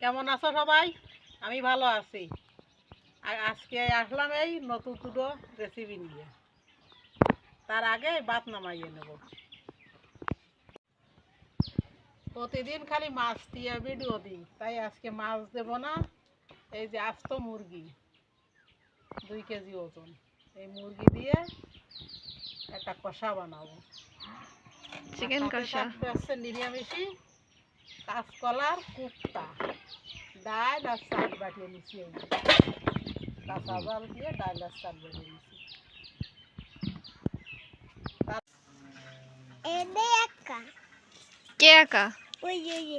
কেমন আছো সবাই? আমি ভালো আছি। আর আজকে আসলাম এই নতুন দুটো রেসিপি নিয়ে। তার আগে ভাত নামাইয়ে নেব। প্রতিদিন খালি মাছ দিয়ে ভিডিও দিই তাই আজকে মাছ দেব না। এই যে আস্ত মুরগি দুই কেজি ওজন। এই মুরগি দিয়ে একটা কষা বানাবো। চিকেন কষা। থাকবে হচ্ছে নিরামিষি কাঁচকলার কুপ্তা। ডাল আর চাল বাটিয়ে নিচ্ছি এই। কাঁচা জাল দিয়ে ডাল আর চাল বাটিয়ে নিচ্ছি এনে একা। কে একা? ওই ওই যে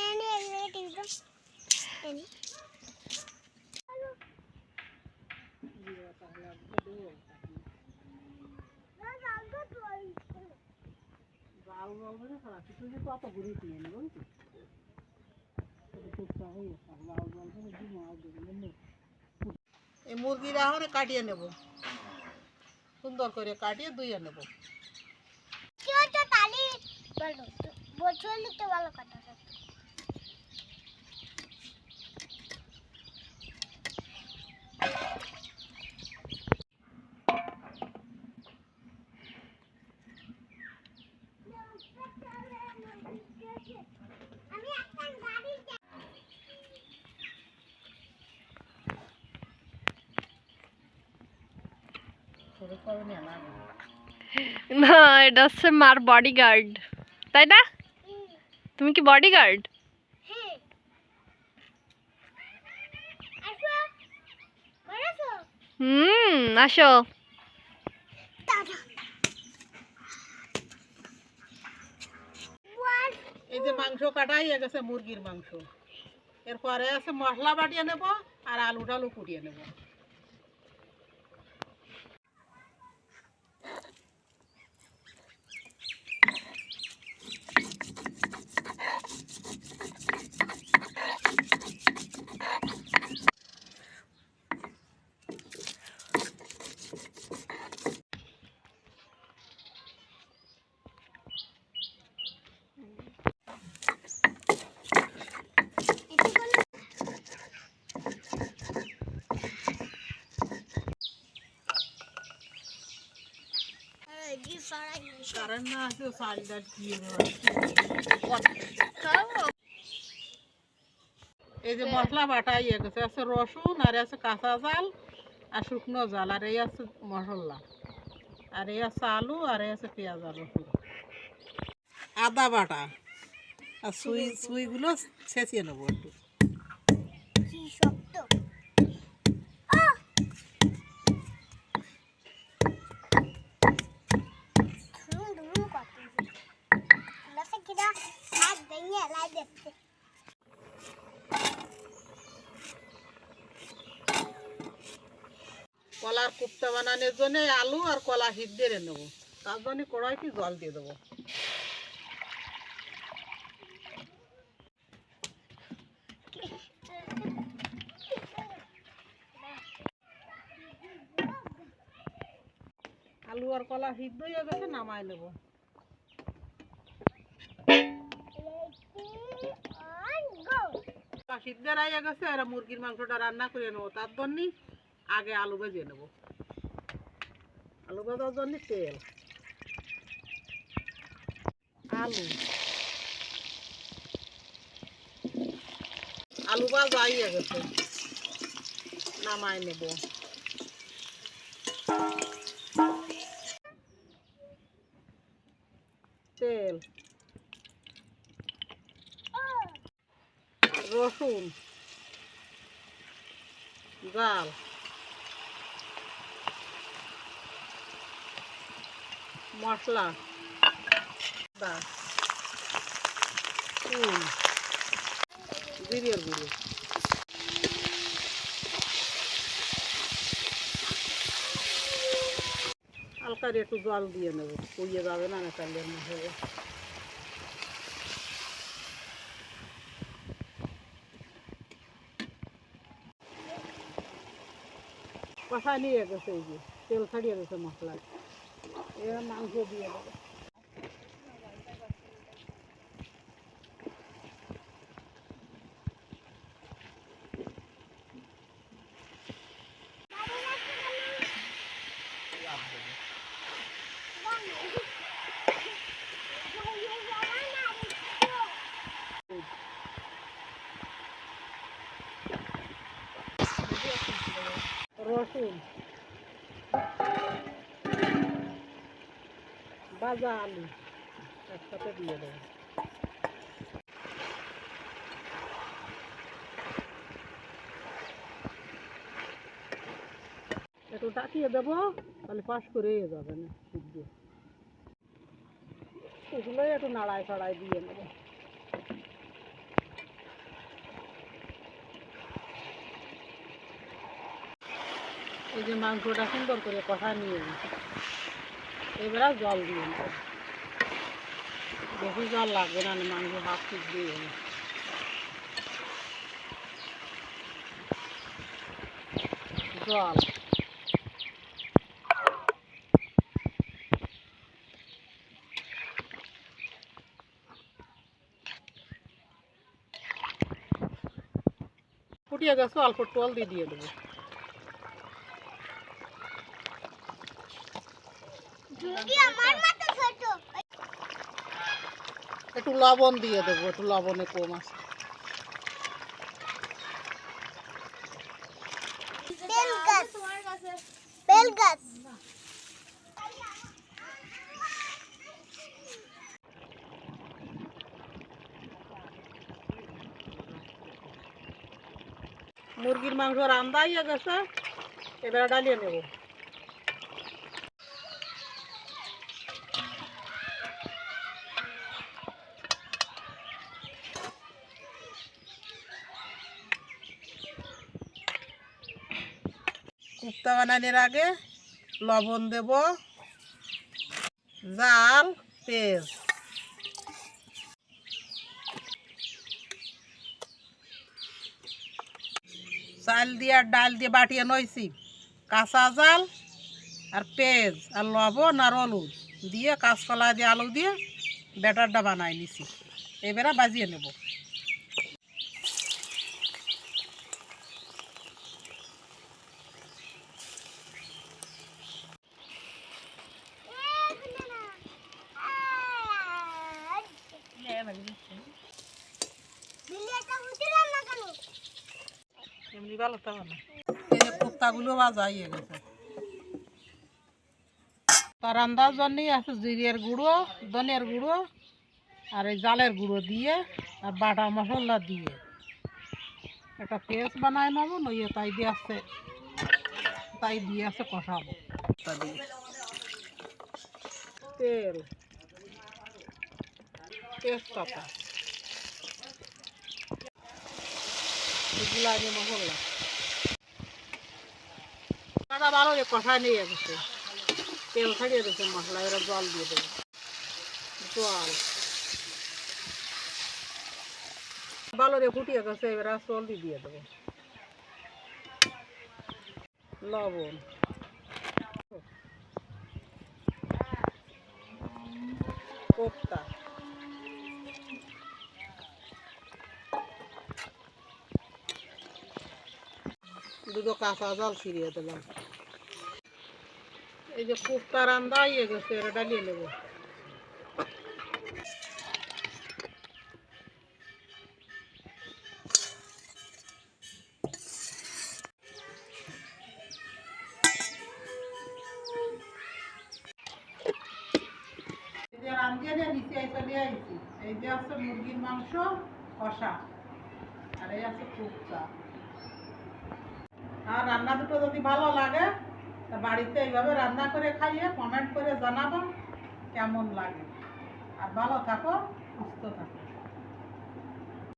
এনে এনে টিপো এনে জাল বলবে না খারাপ তুই যে কত ঘুরে দিয়ে নেব এই মুরগির এখন কাটিয়ে নেব। সুন্দর করে কাটিয়ে ধুয়ে নেব। বছর তো ভালো কথা। না এটা হচ্ছে মার বডিগার্ড তাই না? তুমি কি বডিগার্ড হুম আসো। এই যে মাংস কাটাই গেছে মুরগির মাংস। এরপরে আছে মশলা বাটিয়ে নেব আর আলু টালু কুটিয়ে নেব জি ফরাই কারণ না আছে চাল ডাল দিয়ে এই যে মশলা বাটা ইয়ে গেছে আছে রসুন আর আছে কাঁচা জাল আর শুকনো জাল, আর এই আছে মশলা। আর এই আছে আলু আর এই আছে পেঁয়াজ রসুন। আদা বাটা। আর সুই সুইগুলো ছেঁচিয়ে নেব একটু। কলার কুপ্তা বানানোর জন্য আলু আর কলা হিট দিয়ে নেব। তার জন্য কড়াইতে জল দিয়ে দেবো। আলু আর কলা হিট হয়ে গেছে নামাই নেব। অন গো কলা সিদ্ধ হয়ে গেছে, আর মুরগির মাংসটা রান্না করে নেব। তার জন্য আগে আলু ভেজে নেব। আলু ভাজার জন্য তেল। আলু। আলু ভাজা হয়ে গেছে। নামাই নেব। তেল। রসুন। জাল মশলা দা চুন জিরের গুঁড়ো হালকা একটু জল দিয়ে নেব, পুড়িয়ে যাবে না না চালের মধ্যে কষা নিয়ে গেছে এই যে, তেল ছাড়িয়ে গেছে মশলা Продолжение следует... ভাজা আলু একসাথে দিয়ে দেবো। একটু টাকিয়ে দেবো, তাহলে পাশ করে যাবে না সিদ্ধ এগুলোই একটু নাড়ায় ছাড়াই দিয়ে নেব। এই যে মাংসটা সুন্দর করে কষা নিয়ে এবারে জল দিয়ে নেব। বেশি জল লাগবে না মাংস হাফ পিস দিয়ে জল। ফুটিয়ে গেছে, অল্প টল দিয়ে দিয়ে দেবো একটু লবণ দিয়ে দেবো একটু লবণে কম আছে। মুরগির মাংস রান্দা হয়ে গেছে এবার ডালিয়ে নেব। কুপ্তা বানানোর আগে লবণ দেব, জাল পেঁয়াজ চাল দিয়ে আর ডাল দিয়ে বাটিয়ে নইছি। কাঁচা জাল আর পেঁয়াজ আর লবণ আর হলুদ দিয়ে কাঁচকলা দিয়ে আলু দিয়ে ব্যাটারটা বানাই নিছি। এবারে বাজিয়ে নেব দিল্লি এটা উঠিলাম না কেন এমনি তার আন্দাজ আছে জিরের গুঁড়ো, ধনের গুঁড়ো আর এই জালের গুঁড়ো দিয়ে আর বাটা মশলা দিয়ে। একটা পেস্ট বানায় নেব নইয়ে তাই দিয়ে আছে, তাই দিয়ে আছে কষাবো। তেল, তেজপাতা। ভালো তেল মশলা জল দিয়ে জল। রে ফুটিয়ে গেছে এবার জল দিয়ে দেবো। লবণ। কোপ্তা। দুটো কাঁচা জল ছিঁড়িয়ে দিলাম। এই যে কুপ্তা রান্দা ইয়ে গেছে এটা ডালিয়ে নেব। এই যে আছে মুরগির মাংস, কষা। আর এই আছে কুপ্তা আর রান্না দুটো যদি ভালো লাগে, তা বাড়িতে এইভাবে রান্না করে খাইয়ে কমেন্ট করে জানাব কেমন লাগে। আর ভালো থাকো, সুস্থ থাকো।